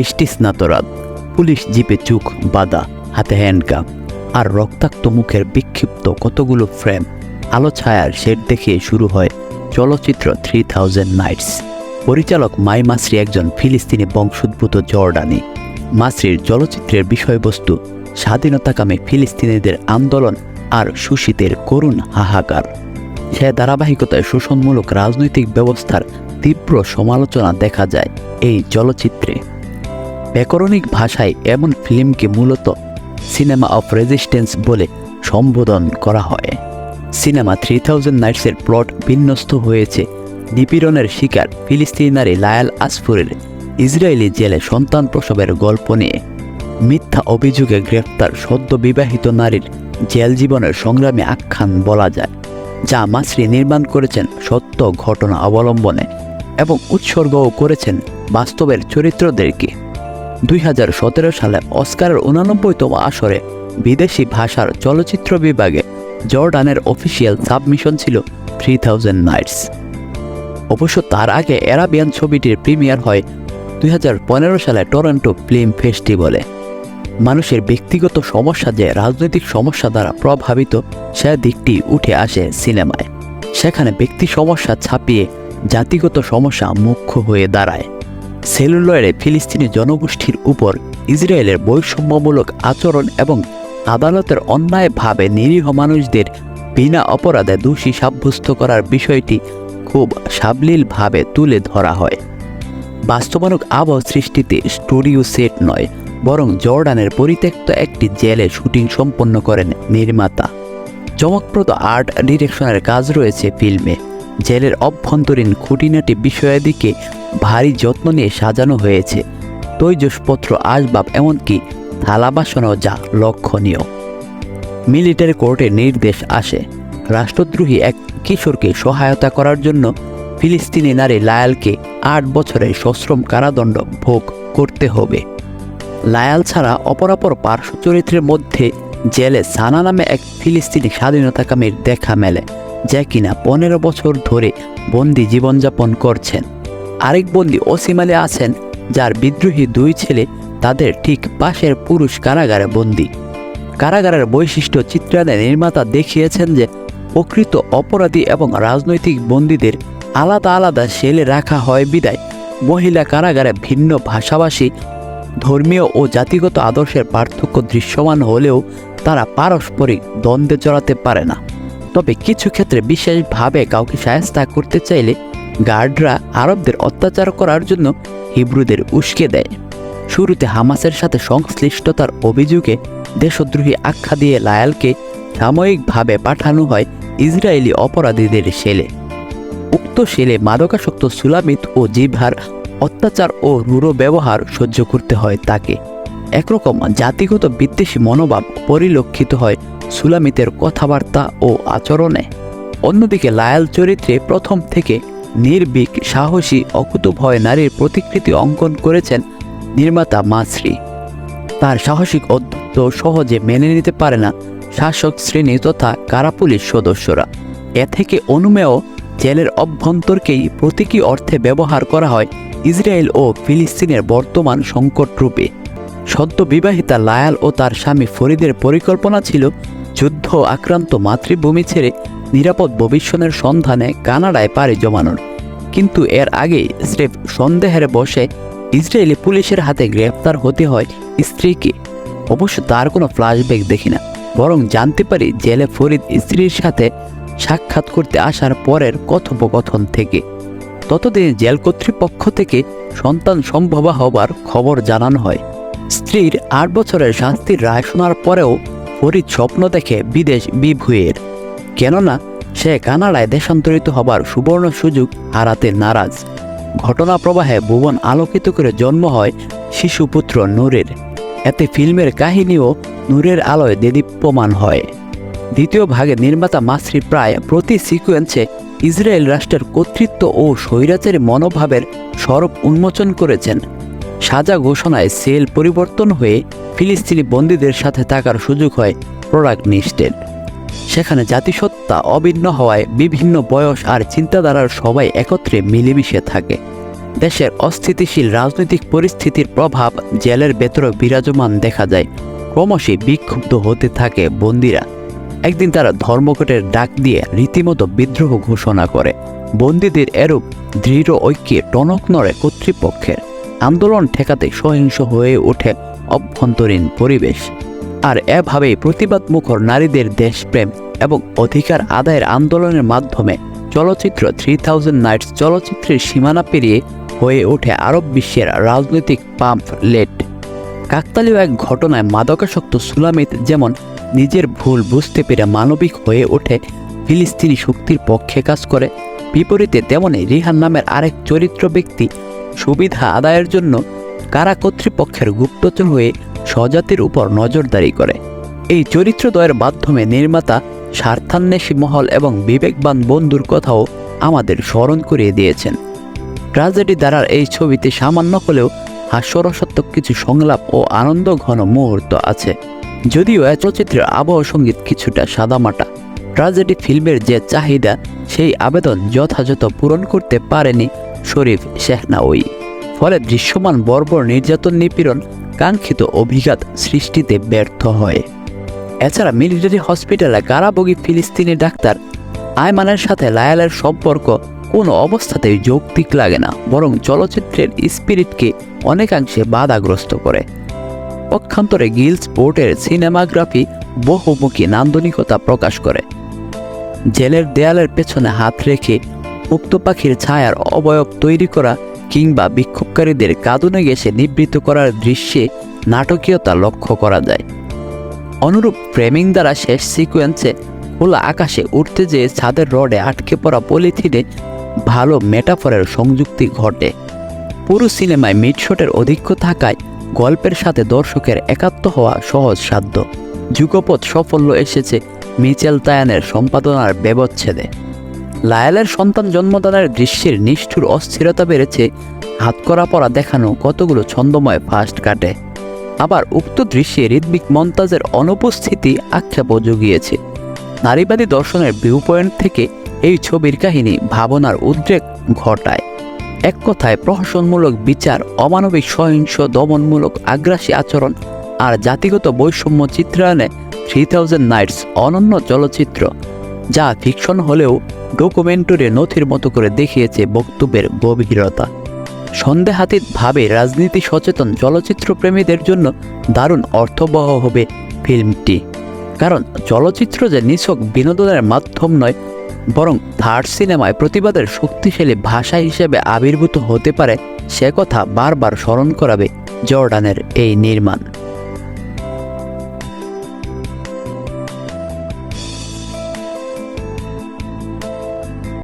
বৃষ্টি স্নাত রাত পুলিশ জিপে চুখ বাঁধা, হাতে হ্যান্ডকাপ আর রক্তাক্ত মুখের বিক্ষিপ্ত কতগুলো ফ্রেম আলো ছায়ার শেড দেখিয়ে শুরু হয় চলচ্চিত্র থ্রি থাউজেন্ড নাইটস পরিচালক মাই মাসরি একজন ফিলিস্তিনি বংশোদ্ভূত জর্ডানি। মাসরির চলচ্চিত্রের বিষয়বস্তু, স্বাধীনতাকামী ফিলিস্তিনিদের আন্দোলন আর সুশীতের করুণ হাহাকার। সে ধারাবাহিকতায় শোষণমূলক রাজনৈতিক ব্যবস্থার তীব্র সমালোচনা দেখা যায় এই চলচ্চিত্রে। ব্যাকরণিক ভাষায় এমন ফিল্মকে মূলত সিনেমা অফ রেজিস্ট্যান্স বলে সম্বোধন করা হয়। সিনেমা থ্রি থাউজেন্ড নাইটসের প্লট বিন্যস্ত হয়েছে। নিপীড়নের শিকার ফিলিস্তিনি নারী লায়াল আসফুরের ইসরায়েলি জেলে সন্তান প্রসবের গল্প নিয়ে মিথ্যা অভিযোগে গ্রেফতার সদ্য বিবাহিত নারীর জেল জীবনের সংগ্রামে আখ্যান বলা যায়, যা মাসরি নির্মাণ করেছেন সত্য ঘটনা অবলম্বনে এবং উৎসর্গও করেছেন বাস্তবের চরিত্রদেরকে। দুই হাজার সতেরো সালে অস্কারের উনানব্বইতম আসরে বিদেশি ভাষার চলচ্চিত্র বিভাগে জর্ডানের অফিসিয়াল সাবমিশন ছিল থ্রি থাউজেন্ড নাইটস। অবশ্য তার আগে অ্যারাবিয়ান ছবিটির প্রিমিয়ার হয় দুই হাজার পনেরো সালে টরন্টো ফিল্ম ফেস্টিভ্যালে। মানুষের ব্যক্তিগত সমস্যা যে রাজনৈতিক সমস্যা দ্বারা প্রভাবিত, সে দিকটি উঠে আসে সিনেমায়। সেখানে ব্যক্তি সমস্যা ছাপিয়ে জাতিগত সমস্যা মুখ্য হয়ে দাঁড়ায়। সেলুলয়েডে ফিলিস্তিনি জনগোষ্ঠীর উপর ইসরায়েলের বৈষম্যমূলক আচরণ এবং আদালতের অন্যায়ভাবে নিরীহ মানুষদের বিনা অপরাধে দোষী সাব্যস্ত করার বিষয়টি খুব সাবলীলভাবে তুলে ধরা হয়। বাস্তবানুক আবহ সৃষ্টিতে স্টুডিও সেট নয়, বরং জর্ডানের পরিত্যক্ত একটি জেলে শুটিং সম্পন্ন করেন নির্মাতা। চমকপ্রদ আর্ট ডিরেকশনের কাজ রয়েছে ফিল্মে। জেলের অভ্যন্তরীণ খুঁটিনাটি বিষয়াদিকে ভারী যত্ন নিয়ে সাজানো হয়েছে। তৈজসপত্র আসবাব এমনকি থালা বাসনও যা লক্ষণীয়। মিলিটারি কোর্টে নির্দেশ আসে, রাষ্ট্রদ্রোহী এক কিশোরকে সহায়তা করার জন্য ফিলিস্তিনি নারী লায়ালকে আট বছরের সশ্রম কারাদণ্ড ভোগ করতে হবে। লায়াল ছাড়া অপরাপর পার্শ্ব চরিত্রের মধ্যে জেলে সানা নামে এক ফিলিস্তিনি স্বাধীনতাকামীর দেখা মেলে। যা কিনা পনেরো বছর ধরে বন্দি জীবনযাপন করছেন। আরেক বন্দি আলী আছেন, যার বিদ্রোহী দুই ছেলে তাদের ঠিক পাশের পুরুষ কারাগারে বন্দি। কারাগারের বৈশিষ্ট্য চিত্রায়নে নির্মাতা দেখিয়েছেন যে, প্রকৃত অপরাধী এবং রাজনৈতিক বন্দীদের আলাদা আলাদা সেলে রাখা হয় বিদায়। মহিলা কারাগারে ভিন্ন ভাষাভাষী, ধর্মীয় ও জাতিগত আদর্শের পার্থক্য দৃশ্যমান হলেও তারা পারস্পরিক দ্বন্দ্বে জড়াতে পারে না। তবে কিছু ক্ষেত্রে বিশেষভাবে কাউকে সায়স্তা করতে চাইলে গার্ডরা আরবদের অত্যাচার করার জন্য হিব্রুদের উস্কে দেয়। শুরুতে হামাসের সাথে সংশ্লিষ্টতার অভিযোগে দেশদ্রোহী আখ্যা দিয়ে লায়ালকে সাময়িকভাবে পাঠানো হয় ইসরায়েলি অপরাধীদের সেলে উক্ত সেলে মাদকাসক্ত সুলামিত ও জিভার অত্যাচার ও রূঢ় ব্যবহার সহ্য করতে হয় তাকে। একরকম জাতিগত বিদ্বেষী মনোভাব পরিলক্ষিত হয় সুলামিতের কথাবার্তা ও আচরণে। অন্যদিকে লায়াল চরিত্রে প্রথম থেকে নির্ভীক, সাহসী অকুতভয় নারীর প্রতিকৃতি অঙ্কন করেছেন নির্মাতা মাসরি তার সাহসিক অদ্ভুত সহজে মেনে নিতে পারে না শাসক শ্রেণি তথা কারাপুলিশ সদস্যরা। এ থেকে অনুমেয় জেলের অভ্যন্তরকেই প্রতীকী অর্থে ব্যবহার করা হয় ইসরায়েল ও ফিলিস্তিনের বর্তমান সংকট রূপে সদ্য বিবাহিতা লায়াল ও তার স্বামী ফরিদের পরিকল্পনা ছিল যুদ্ধ আক্রান্ত মাতৃভূমি ছেড়ে নিরাপদ ভবিষ্যতের সন্ধানে কানাডায় পাড়ি জমানোর। কিন্তু এর আগে স্রেফ সন্দেহের বসে ইসরায়েলি পুলিশের হাতে গ্রেফতার হতে হয় স্ত্রীকে। অবশ্য তার কোনো ফ্ল্যাশব্যাক দেখি না, বরং জানতে পারি জেলে ফরিদ স্ত্রীর সাথে সাক্ষাৎ করতে আসার পরের কথোপকথন থেকে। ততদিন জেল কর্তৃপক্ষ থেকে সন্তান সম্ভবা হবার খবর জানানো হয়। স্ত্রীর আট বছরের শাস্তির রায় শোনার পরেও ফরিদ স্বপ্ন দেখে বিদেশ বিভুয়ের। কেননা, সে কানাডায় দেশান্তরিত হবার সুবর্ণ সুযোগ হারাতে নারাজ। ঘটনা প্রবাহে ভুবন আলোকিত করে জন্ম হয় শিশুপুত্র নূরের। এতে ফিল্মের কাহিনীও নূরের আলোয় দেদীপ্যমান হয়। দ্বিতীয় ভাগে নির্মাতা মাসরি প্রায় প্রতি সিকোয়েন্সে ইসরায়েল রাষ্ট্রের কর্তৃত্ব ও স্বৈরাচারী মনোভাবের স্বরূপ উন্মোচন করেছেন। সাজা ঘোষণায় সেল পরিবর্তন হয়ে ফিলিস্তিনি বন্দীদের সাথে থাকার সুযোগ হয় প্রোডাক্ট নিষ্ঠের সেখানে জাতিসত্তা অভিন্ন হওয়ায় বিভিন্ন বয়স আর চিন্তাধারার সবাই একত্রে মিলেমিশে থাকে। দেশের অস্থিতিশীল রাজনৈতিক পরিস্থিতির প্রভাব জেলের ভেতরে বিরাজমান দেখা যায়। ক্রমশই বিক্ষুব্ধ হতে থাকে বন্দিরা। একদিন তারা ধর্মঘটের ডাক দিয়ে রীতিমতো বিদ্রোহ ঘোষণা করে। বন্দীদের এরূপ দৃঢ় ঐক্যে টনক নড়ে কর্তৃপক্ষের। আন্দোলন ঠেকাতে সহিংস হয়ে ওঠে অভ্যন্তরীণ পরিবেশ। আর এভাবেই প্রতিবাদ মুখর নারীদের দেশপ্রেম এবং অধিকার আদায়ের আন্দোলনের মাধ্যমে চলচ্চিত্র থ্রি থাউজেন্ড নাইটস চলচ্চিত্রের সীমানা পেরিয়ে হয়ে ওঠে আরব বিশ্বের রাজনৈতিক পাম্প লেট কাকতালীয় এক ঘটনায় মাদকাসক্ত সুলামিত যেমন নিজের ভুল বুঝতে পেরে মানবিক হয়ে ওঠে, ফিলিস্তিনি শক্তির পক্ষে কাজ করে, বিপরীতে তেমনি রিহান নামের আরেক চরিত্র ব্যক্তি সুবিধা আদায়ের জন্য কারা কর্তৃপক্ষের গুপ্তচর হয়ে স্বজাতির উপর নজরদারি করে। এই চরিত্রদ্বয়ের মাধ্যমে নির্মাতা স্বার্থান্বেষী মহল এবং বিবেকবান বন্ধুর কথাও আমাদের স্মরণ করিয়ে দিয়েছেন। ট্রাজেডি দ্বারার এই ছবিতে সামান্য হলেও হাস্যরসাত্মক কিছু সংলাপ ও আনন্দ ঘন মুহূর্ত আছে। যদিও এ চলচ্চিত্রের আবহ সংগীত কিছুটা সাদামাটা। ট্রাজেডি ফিল্মের যে চাহিদা, সেই আবেদন যথাযথ পূরণ করতে পারেনি শরীফ শেহনাওয়ি ফলে দৃশ্যমান বর্বর নির্যাতন নিপীড়ন কাঙ্ক্ষিত অভিঘাত সৃষ্টিতে ব্যর্থ হয়। এছাড়া মিলিটারি হসপিটালে কারাবগী ফিলিস্তিনি ডাক্তার আয়মানের সাথে লায়ালের সম্পর্ক কোনো অবস্থাতেই যৌক্তিক লাগে না, বরং চলচ্চিত্রের স্পিরিটকে অনেকাংশে বাধাগ্রস্ত করে। পক্ষান্তরে গিলস বোর্ডের সিনেমাগ্রাফি বহুমুখী নান্দনিকতা প্রকাশ করে। জেলের দেয়ালের পেছনে হাত রেখে মুক্ত পাখির ছায়ার অবয়ব তৈরি করা কিংবা বিক্ষোভকারীদের কাঁদনে গেছে নিবৃত্ত করার দৃশ্যে নাটকীয়তা লক্ষ্য করা যায়। অনুরূপ ফ্রেমিং দ্বারা শেষ সিকোয়েন্সে খোলা আকাশে উঠতে যেয়ে ছাদের রডে আটকে পড়া পলিথিনে ভালো মেটাফরের সংযুক্তি ঘটে। পুরো সিনেমায় মিডশটের অধিক্য থাকায় গল্পের সাথে দর্শকের একাত্ম হওয়া সহজ সাধ্য। যুগপথ সাফল্য এসেছে মিচেল তায়ানের সম্পাদনার ব্যবচ্ছেদে। লায়ালের সন্তান জন্মদানের দৃশ্যের নিষ্ঠুর অস্থিরতা বেড়েছে হাতকরা পড়া দেখানো কতগুলো ছন্দময় ফাস্ট কাটে। আবার উক্ত দৃশ্যে ঋদ্বিক মন্তাজের অনুপস্থিতি আক্ষেপও জুগিয়েছে। নারীবাদী দর্শনের ভিউ পয়েন্ট থেকে এই ছবির কাহিনী ভাবনার উদ্রেক ঘটায়। এক কথায় প্রহসনমূলক বিচার, অমানবিক সহিংস, দমনমূলক আগ্রাসী আচরণ আর জাতিগত বৈষম্য চিত্রায়নে থ্রি থাউজেন্ড নাইটস অনন্য চলচ্চিত্র, যা ফিকশন হলেও ডকুমেন্টারি নথির মতো করে দেখিয়েছে বক্তব্যের গভীরতা। সন্দেহাতীতভাবে রাজনীতি সচেতন চলচ্চিত্র প্রেমীদের জন্য দারুণ অর্থবহ হবে ফিল্মটি। কারণ চলচ্চিত্র যে নিছক বিনোদনের মাধ্যম নয়, বরং থার্ড সিনেমায় প্রতিবাদের শক্তিশালী ভাষা হিসেবে আবির্ভূত হতে পারে, সে কথা বারবার স্মরণ করাবে জর্ডানের এই নির্মাণ।